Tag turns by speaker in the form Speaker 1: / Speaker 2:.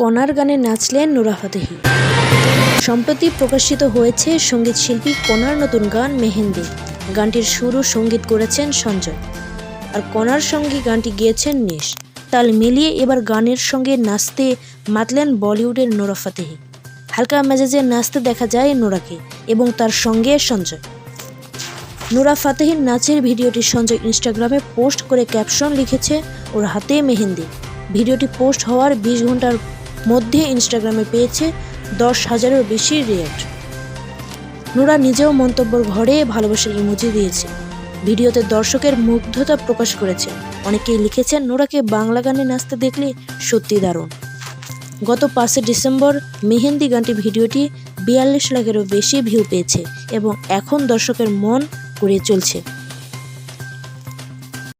Speaker 1: কণার গানে নাচলেন Nora Fatehi. সম্প্রতি প্রকাশিত হয়েছে সংগীত শিল্পী কণার নতুন গান মেহেন্দি। গানটির ও সংগীত করেছেন সঞ্জয়। আর কণার সঙ্গে গানটি গেয়েছেন নিশ। তাল মিলিয়ে এবার গানের সঙ্গে নাচতে মাতলেন বলিউডের নোরা ফাতেহি। হালকা মেজাজে নাচতে দেখা যায় নোরাকে এবং তার সঙ্গে সঞ্জয়। নোরা ফাতেহির নাচের ভিডিওটি সঞ্জয় ইনস্টাগ্রামে পোস্ট করে ক্যাপশন লিখেছে, ওর হাতে মেহেন্দি। ভিডিওটি পোস্ট হওয়ার বিশ ঘণ্টার মধ্যে ইনস্টাগ্রামে পেয়েছে দশ হাজারেরও বেশি রিয়েক্ট। নোরা নিজেও মন্তব্যর ঘরে ভালোবাসার ইমোজি দিয়েছে। ভিডিওতে দর্শকের মুগ্ধতা প্রকাশ করেছে। অনেকেই লিখেছেন, নোরাকে বাংলা গানে নাচতে দেখলে সত্যি দারুণ। গত পাঁচই ডিসেম্বর মেহেন্দি গানটি ভিডিওটি বিয়াল্লিশ লাখেরও বেশি ভিউ পেয়েছে এবং এখন দর্শকের মন করে চলছে।